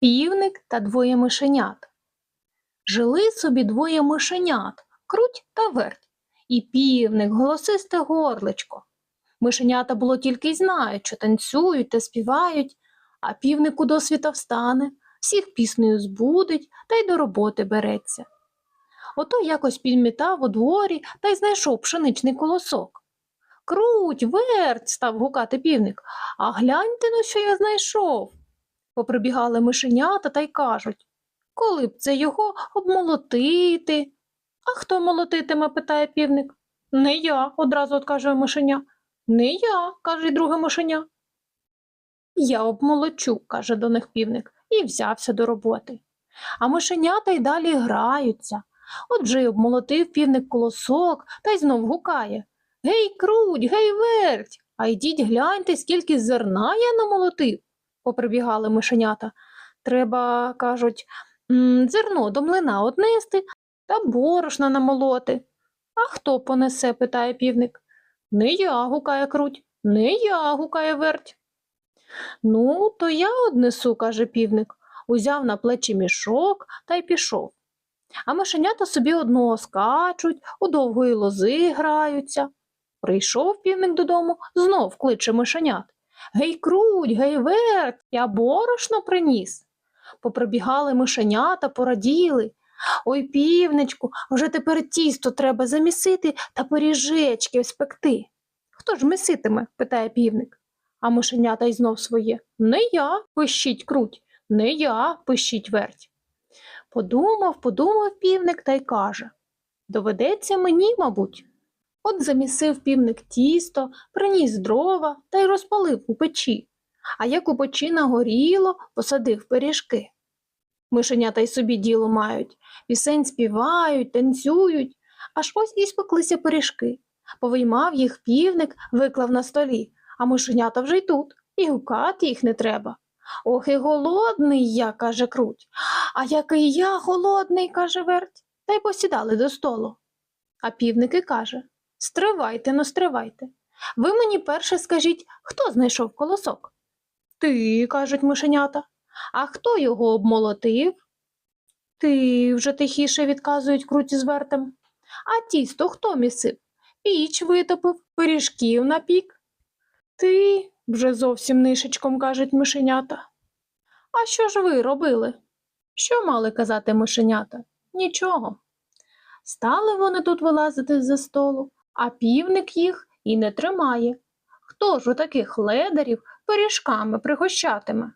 Півник та двоє мишенят. Жили собі двоє мишенят, круть та верть, і півник, голосисте горличко. Мишенята було тільки й знають, що танцюють та співають, а півник у досвіта встане, всіх піснею збудить та й до роботи береться. Ото якось підмітав у дворі та й знайшов пшеничний колосок. Круть, верть, став гукати півник. А гляньте, ну що я знайшов. Поприбігали мишенята та й кажуть, коли б це його обмолотити. А хто молотитиме? питає півник. Не я, одразу от каже мишеня. Не я, каже друге мишеня. Я обмолочу, каже до них півник, і взявся до роботи. А мишенята й далі граються. От вже й обмолотив півник колосок та й знов гукає. Гей, круть, гей, верть, а йдіть гляньте, скільки зерна я намолотив. Поприбігали мишенята. Треба, кажуть, «м, зерно до млина однести та борошна намолоти. А хто понесе? питає півник. Не я, гукає круть, не я, гукає верть. Ну, то я однесу, каже півник, узяв на плечі мішок та й пішов. А мишенята собі одного скачуть, у довгої лози граються. Прийшов півник додому, знов кличе мишенят. Гей, круть, гей, верть, я борошно приніс. Поприбігали мишенята, пораділи. Ой, півничку, вже тепер тісто треба замісити та пиріжечки спекти. Хто ж миситиме? питає півник. А мишенята й знов своє. Не я, пищить круть, не я, пищить верть. Подумав, подумав півник та й каже Доведеться мені, мабуть. От замісив півник тісто, приніс дрова та й розпалив у печі. А як у печі нагоріло, посадив пиріжки. Мишенята й собі діло мають, пісень співають, танцюють, аж ось і спеклися пиріжки. Повиймав їх півник, виклав на столі, а мишенята вже й тут, і гукати їх не треба. Ох, і голодний я, каже круть. А який я голодний, каже верть, та й посідали до столу. А півник і каже Стривайте, ну стривайте. Ви мені перше скажіть, хто знайшов колосок? Ти, кажуть мишенята. А хто його обмолотив? Ти вже тихіше відказують круті з вертем. А тісто хто місив? Піч витопив, пиріжків напік. Ти вже зовсім нишечком кажуть мишенята. А що ж ви робили? Що мали казати мишенята? Нічого. Стали вони тут вилазити з-за столу, а півник їх і не тримає. Хто ж у таких ледарів пиріжками пригощатиме?